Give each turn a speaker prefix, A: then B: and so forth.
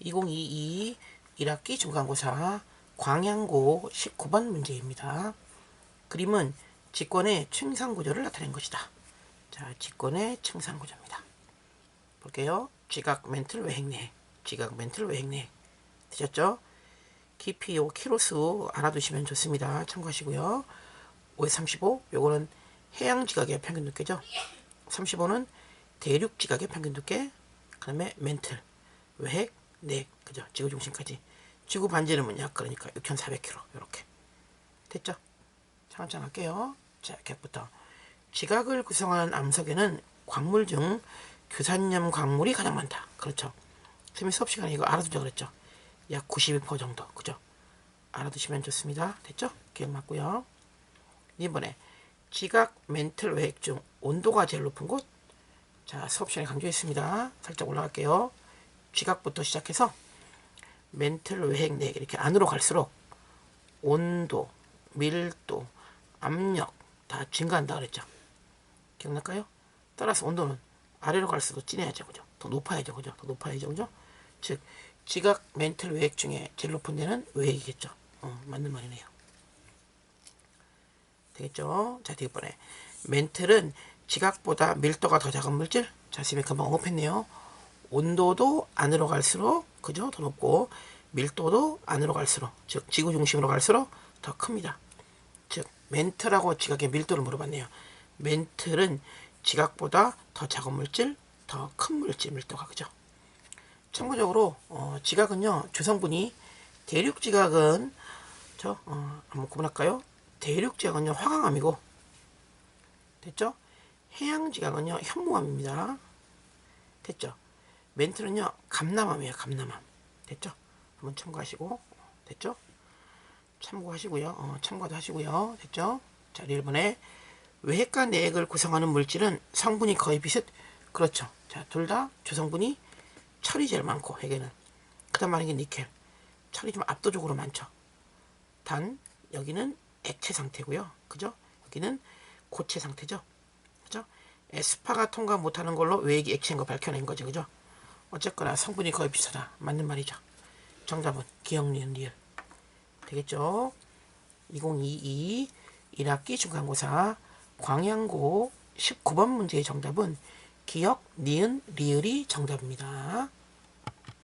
A: 2022 1학기 중간고사 광양고 19번 문제입니다. 그림은 직권의 층상구조를 나타낸 것이다. 자, 직권의 층상구조입니다. 볼게요. 지각 멘틀 외행내, 지각 멘틀 외행내. 되셨죠? 깊이 요 키로수 알아두시면 좋습니다. 참고하시고요. 5에 35, 요거는 해양 지각의 평균 두께죠. 35는 대륙 지각의 평균 두께, 그 다음에 멘틀, 외핵, 넥, 그죠? 지구 중심까지. 지구 반지름은 약 그러니까 6,400km 이렇게 됐죠? 차근차근 할게요. 자, 객부터 지각을 구성하는 암석에는 광물 중 규산염 광물이 가장 많다. 그렇죠? 선생님 수업 시간에 이거 알아두자 그랬죠? 약 92% 정도, 그죠? 알아두시면 좋습니다. 됐죠? 기억 맞고요. 이번에 지각 멘틀 외핵 중 온도가 제일 높은 곳. 자, 수업 시간에 강조했습니다. 살짝 올라갈게요. 지각부터 시작해서 멘틀 외핵 네 이렇게 안으로 갈수록 온도, 밀도, 압력 다 증가한다 그랬죠. 기억날까요? 따라서 온도는 아래로 갈수록 진해야죠, 그죠? 더 높아야죠, 그죠? 더 높아야죠, 그죠? 즉 지각 멘틀 외핵 중에 제일 높은 데는 외핵이겠죠. 어, 맞는 말이네요. 되겠죠? 자, 이번에 멘틀은 지각보다 밀도가 더 작은 물질. 자, 선생님이 금방 언급했네요. 온도도 안으로 갈수록 그죠? 더 높고 밀도도 안으로 갈수록 즉 지구 중심으로 갈수록 더 큽니다. 즉 멘틀하고 지각의 밀도를 물어봤네요. 멘틀은 지각보다 더 작은 물질, 더 큰 물질 밀도가 그죠? 참고적으로 어, 지각은요 조성분이 대륙 지각은 저 어, 한번 구분할까요? 대륙 지각은요 화강암이고 됐죠? 해양 지각은요 현무암입니다. 됐죠? 멘트는요 감남암이에요 감남암 됐죠? 한번 참고하시고 됐죠? 참고하시고요. 어, 참고도 하시고요. 됐죠? 자 1번에 외핵과 내핵을 구성하는 물질은 성분이 거의 비슷 그렇죠? 자둘 다 조성분이 철이 제일 많고 핵에는. 그 다음 말하는 게 니켈. 철이 좀 압도적으로 많죠. 단 여기는 액체 상태고요. 그죠? 여기는 고체 상태죠. 그죠? 에스파가 통과 못하는 걸로 외액이 액체인 거 밝혀낸 거죠. 그죠 어쨌거나 성분이 거의 비슷하다. 맞는 말이죠. 정답은 기억, 리은, 리을. 되겠죠? 2022 1학기 중간고사 광양고 19번 문제의 정답은 기억, 니은, 리을이 정답입니다.